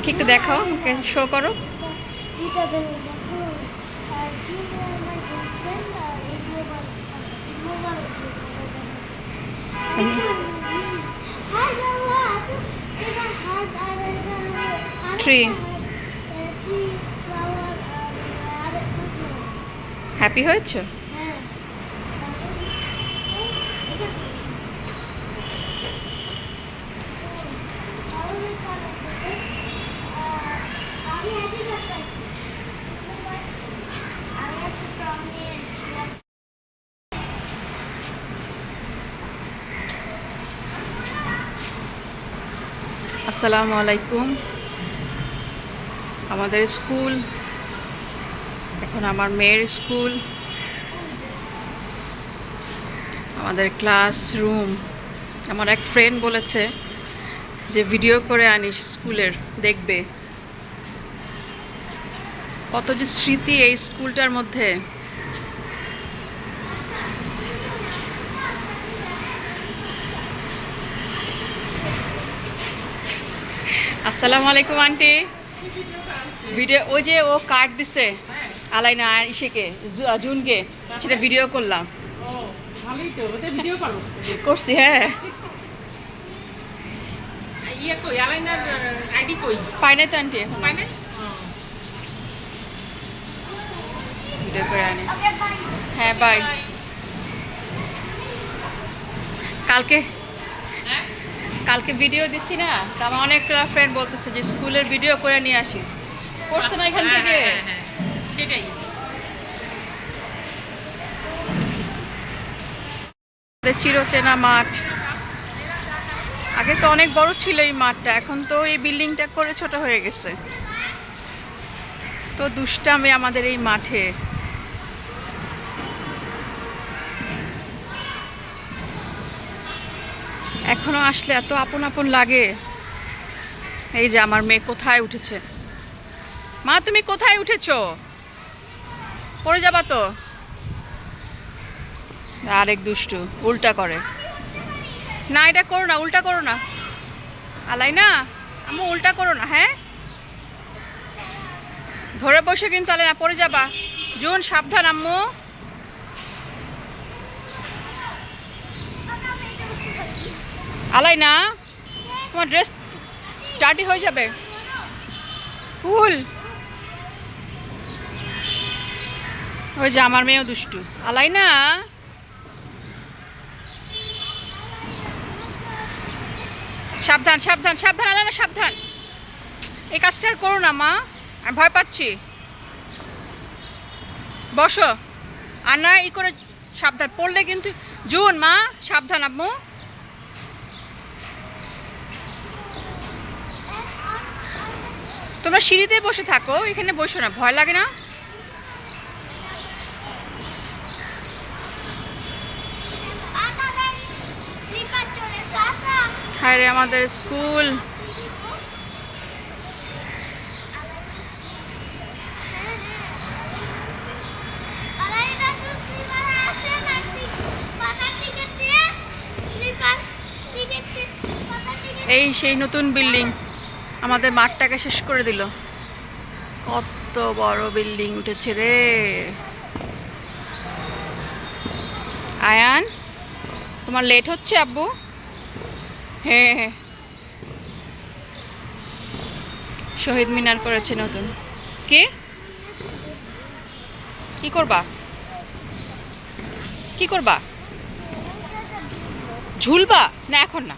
দেখি একটু দেখাও শো করো। দুটা বেলুন দেখো আর জুনো আমার বেস্ট ফ্রেন্ড আর এগুলো আমার মোবাইল হাই দাও এটা হার্ট আর এটা Tree. ট্রি ফ্লাওয়ার আর আর হ্যাপি হয়েছো হ্যাঁ আমি আজকে করতে আমি একটা ফ্রম নিয়ে আসসালামু আলাইকুম। আমাদের স্কুল, এখন আমার মেয়ের স্কুল, আমাদের ক্লাসরুম আমার এক ফ্রেন্ড বলেছে যে ভিডিও করে আনিস স্কুলের, দেখবে। কত যে স্মৃতি এই স্কুলটার মধ্যে। আসসালামু আলাইকুম আন্টি। ভিডিও ওই যে ও কার্ড দিছে আলাইনা ইসেকে জুনকে সেটা ভিডিও করলাম। করছি হ্যাঁ। কই আলাইনার আইডি কই পাই নাই তো আন্টি পাই না ভিডিও করে আনি। হ্যাঁ বাই। কালকে কালকে ভিডিও দিছি না তা আমার অনেক ফ্রেন্ড বলতেছে যে স্কুলের ভিডিও করে নিয়ে আসিস। করছে না এখান থেকে? হ্যাঁ, হ্যাঁ, হ্যাঁ। সেটাই। চিরচেনা মাঠ। আগে তো অনেক বড় ছিল এই মাঠটা এখন তো এই বিল্ডিংটা করে ছোট হয়ে গেছে। তো দুষ্টামে আমাদের এই মাঠে। এখনও আসলে এত আপন আপন লাগে। এই যে আমার মেয়ে কোথায় উঠেছে? মা, তুমি কোথায় উঠেছো? পড়ে যাবা তো। আরেক দুষ্টু, উল্টা করে। না, এটা করো না, উল্টা করো না। আলাই না, আম্মু, উল্টা করো না হ্যাঁ? ধরে বসে কিন্তু আলে না, পড়ে যাবা। জুন, সাবধান, আম্মু। আলাই না? তোমার ড্রেস টাটি হয়ে যাবে। ফুল। ওই যে আমার মেয়েও দুষ্টু। আলাই না? সাবধান সাবধান সাবধান, আলাই না, সাবধান। এই কাজটা আর করো না, মা। আমি ভয় পাচ্ছি। বসো। আর না, ই করে সাবধান। পড়লে কিন্তু জুন, মা, সাবধান আম্মু। তোমরা সিঁড়িতে বসে থাকো, এখানে বসো না, ভয় লাগে না? হায় আমাদের স্কুল। এই সেই নতুন বিল্ডিং আমাদের মাঠটাকে শেষ করে দিল। কত বড় বিল্ডিং উঠেছে রে। আয়ান, তোমার লেট হচ্ছে আব্বু? হ্যাঁ হ্যাঁ। শহীদ মিনার করেছে নতুন। কি? কি করবা? কি করবা? ঝুলবা? না, এখন না।